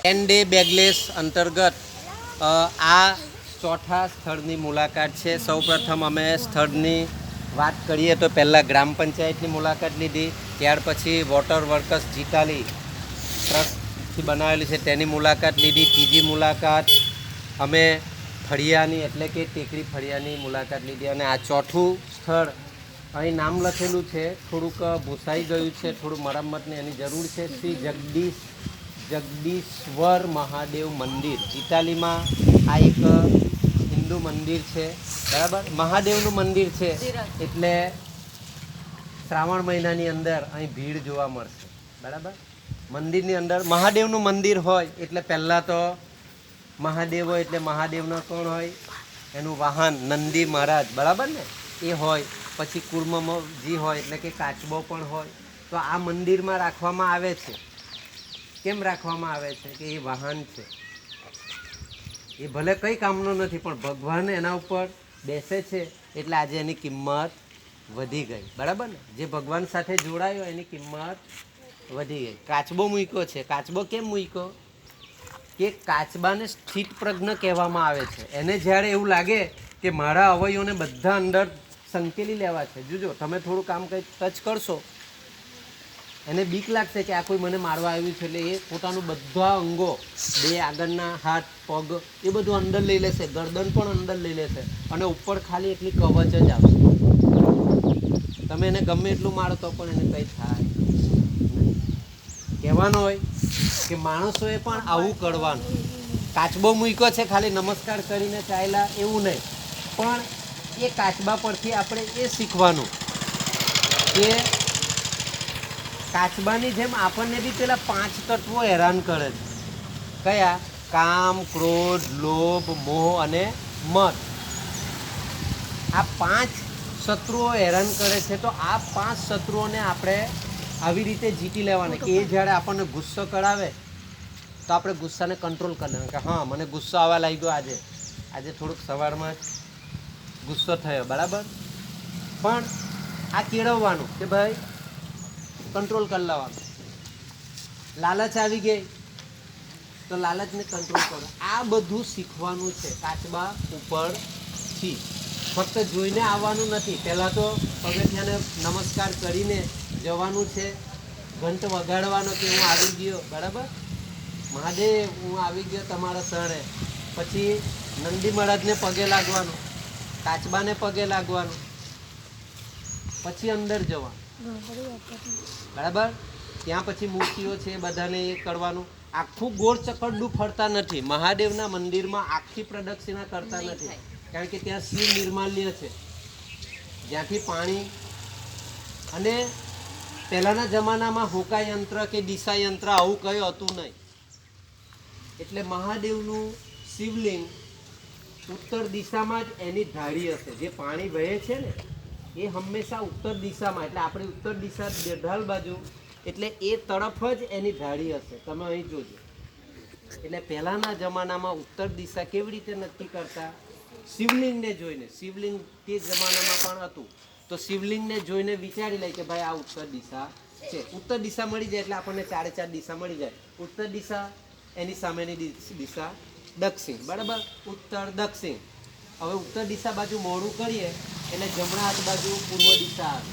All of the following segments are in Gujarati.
ટેન ડે બેગલેસ અંતર્ગત આ ચોથા સ્થળની મુલાકાત છે. સૌપ્રથમ અમે સ્થળની વાત કરીએ તો પહેલાં ગ્રામ પંચાયતની મુલાકાત લીધી. ત્યાર પછી વોટર વર્કર્સ જીતાલી ટ્રસ્ટથી બનાવેલી છે, તેની મુલાકાત લીધી. ત્રીજી મુલાકાત, અમે ફળિયાની, એટલે કે ટેકરી ફળિયાની મુલાકાત લીધી અને આ ચોથું સ્થળ અહીં નામ લખેલું છે થોડુંક ભૂસાઈ ગયું છે થોડું મરામતને એની જરૂર છે. શ્રી જગદીશ જગદીશ્વર મહાદેવ મંદિર. ઇટાલીમાં આ એક હિન્દુ મંદિર છે. બરાબર? મહાદેવનું મંદિર છે. એટલે શ્રાવણ મહિનાની અંદર અહીં ભીડ જોવા મળશે. બરાબર? મંદિરની અંદર મહાદેવનું મંદિર હોય એટલે પહેલાં તો મહાદેવ હોય એટલે મહાદેવનો કોણ હોય? એનું વાહન નંદી મહારાજ. બરાબર ને? એ હોય. પછી કુર્મજી હોય એટલે કે કાચબો પણ હોય, તો આ મંદિરમાં રાખવામાં આવે છે. કેમ રાખવામાં આવે છે કે એ વાહન છે? એ ભલે કંઈ કામનું નથી, પણ ભગવાન એના ઉપર બેસે છે એટલે આજે એની કિંમત વધી ગઈ. બરાબર ને? જે ભગવાન સાથે જોડાયો, એની કિંમત વધી ગઈ. કાચબો મૂક્યો છે. કાચબો કેમ મૂક્યો? કે કાચબાને સ્થિત પ્રજ્ઞ કહેવામાં આવે છે. એને જ્યારે એવું લાગે કે મારા અવયવોને બધા અંદર સંકેલી લેવા છે. જોજો તમે થોડું કામ કંઈક ટચ કરશો, એને બીક લાગશે કે આ કોઈ મને મારવા આવ્યું છે એટલે એ પોતાનું બધા અંગો, બે આગળના હાથ, પગ, એ બધું અંદર લઈ લેશે, ગરદન પણ અંદર લઈ લેશે અને ઉપર ખાલી એટલી કવચ જ આવશે તમે એને ગમે એટલું મારો તો પણ એને કંઈ થાય કહેવાનું હોય કે માણસોએ પણ આવું કરવાનું. કાચબો મૂક્યો છે, ખાલી નમસ્કાર કરીને ચાલ્યા, એવું નહીં. પણ એ કાચબા પરથી આપણે એ શીખવાનું. કે કાચબાની જેમ આપણને બી પેલા પાંચ તત્વો હેરાન કરે છે. કયા? કામ, ક્રોધ, લોભ, મોહ અને મત. આ પાંચ શત્રુઓ હેરાન કરે છે તો આ પાંચ શત્રુઓને આપણે આવી રીતે જીતી લેવાના. કે એ જ્યારે આપણને ગુસ્સો કરાવે, તો આપણે ગુસ્સાને કંટ્રોલ કરી કે હા, મને ગુસ્સો આવવા લાગ્યો આજે. આજે થોડુંક સવારમાં ગુસ્સો થયો, બરાબર? પણ આ કેળવવાનું કે ભાઈ કંટ્રોલ કરી લેવાનું. લાલચ આવી ગઈ, તો લાલચને કંટ્રોલ કરો. આ બધું શીખવાનું છે કાચબા ઉપરથી. ફક્ત જોઈને આવવાનું નથી. પહેલાં તો પગથિયાને નમસ્કાર કરીને જવાનું છે. ઘંટ વગાડવાનો કે હું આવી ગયો, બરાબર? મહાદેવ, હું આવી ગયો તમારા શરણે. પછી નંદી મહારાજને પગે લાગવાનું. કાચબાને પગે લાગવાનું. પછી અંદર જવાનું. બરાબર ત્યાં પછી મૂર્તિઓ છે બધાને એ કરવાનું. આખું ગોળ ચકરડું ફરતા નથી. મહાદેવના મંદિરમાં આખી પ્રદક્ષિણા કરતા નથી. કારણ કે ત્યાં શિવ નિર્માલ્ય છે. જ્યાંથી પાણી અને પહેલાંના જમાનામાં હોકા યંત્ર કે દિશા યંત્ર આવું કંઈ હતું નહીં. એટલે મહાદેવનું શિવલિંગ ઉત્તર દિશામાં જ એની ધારી હશે. જે પાણી વહે છે ને, એ હંમેશા ઉત્તર દિશામાં. એટલે આપણી ઉત્તર દિશા દેઢાલ બાજુ. એટલે એ તરફ જ એની ધારી હશે. તમે અહીં જોજો. એટલે પહેલાંના જમાનામાં ઉત્તર દિશા કેવી રીતે નક્કી કરતા? શિવલિંગને જોઈને. શિવલિંગ તે જમાનામાં પણ હતું. તો શિવલિંગને જોઈને વિચારી લે કે ભાઈ આ ઉત્તર દિશા છે. ઉત્તર દિશા મળી જાય એટલે આપણને ચારે ચાર દિશા મળી જાય. ઉત્તર દિશા એની સામેની દિશા દક્ષિણ, બરાબર? ઉત્તર, દક્ષિણ. હવે ઉત્તર દિશા બાજુ મોડું કરીએ, એટલે જમણા હાથ બાજુ પૂર્વ દિશા આવે.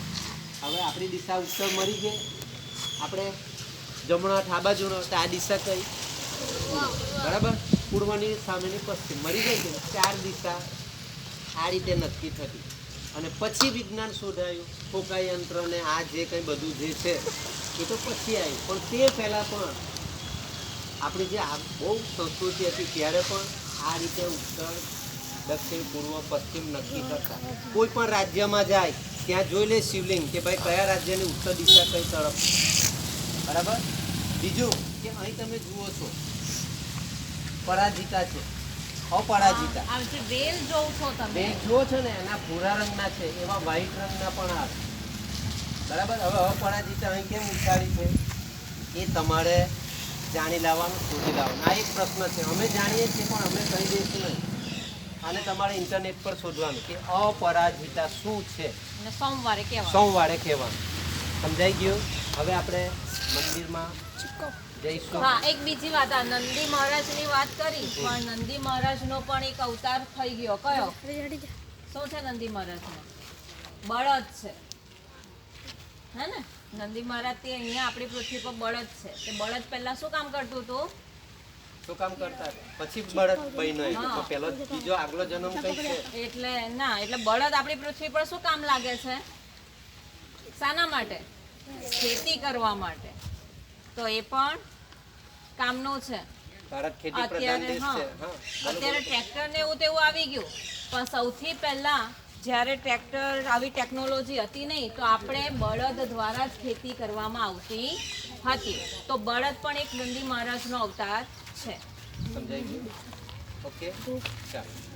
હવે આપણી દિશા ઉત્તર મળી ગઈ. આપણે જમણા હાથ આ બાજુનો, તો આ દિશા કઈ? બરાબર? પૂર્વની સામેની પશ્ચિમ. મળી ગઈ કે ચાર દિશા આ રીતે નક્કી થતી. અને પછી વિજ્ઞાન શોધાયું ફોકા યંત્ર ને આ જે કંઈ બધું જે છે, એ તો પછી આવ્યું પણ તે પહેલાં પણ આપણી જે આ બહુ સંસ્કૃતિ હતી ત્યારે પણ આ રીતે ઉત્તર દક્ષિણ પૂર્વ પશ્ચિમ નક્કી કરતા. કોઈ પણ રાજ્યમાં જાય ત્યાં જોઈ લે શિવલિંગ કે ભાઈ કયા રાજ્યની ઉત્તર દિશા કઈ તરફ. બરાબર? બીજું કે અહીં તમે જુઓ છો પરાજિતા છે અપરાજિતા. આ જે વેલ જોવ છો તમે. બે જુઓ છો ને એના ભૂરા રંગના છે એવા વ્હાઈટ રંગના પણ આવે બરાબર? હવે અપરાજિતા અહીં કેમ ઉતારી છે? એ તમારે જાણી લાવવાનું શોધી લાવવાનું. આ એક પ્રશ્ન છે. અમે જાણીએ છીએ પણ અમે કહી દઈશું નહીં. અને તમારે ઇન્ટરનેટ પર શોધવાનું કે અપરાજિતા શું છે? અને સોમવારે કેવા સોમવારે કહેવાનું. સમજાઈ ગયું? હવે આપણે મંદિરમાં જઈશું. હા એક બીજી વાત. આ નંદી મહારાજની વાત કરી પણ નંદી મહારાજનો પણ એક અવતાર થઈ ગયો. કયો? શું છે નંદી મહારાજનો? બળદ છે. હે ને? નંદી મહારાજ તે અહીંયા આપણી પૃથ્વી પર બળદ છે. તે બળદ પહેલા શું કામ કરતું હતું? શું કામ કરતા પછી બળદ બન્યો એ તો હા. બીજો આગલો જન્મ કઈ છે. એટલે ના એટલે બળદ આપણી પૃથ્વી પર શું કામ લાગે છે? શાના માટે? ખેતી કરવા માટે. તો એ પણ કામનું છે. ભારત ખેતી પ્રધાન દેશ છે. હા. અત્યારે ટ્રેક્ટર ને એવું તેવું આવી ગયું. પણ સૌથી પહેલા જ્યારે ટ્રેક્ટર આવી ટેકનોલોજી હતી નહીં, તો આપણે બળદ દ્વારા જ ખેતી કરવામાં આવતી હતી. તો બળદ પણ એક નંદી મહારાજનો અવતાર છે. ઓકે, ચાલો.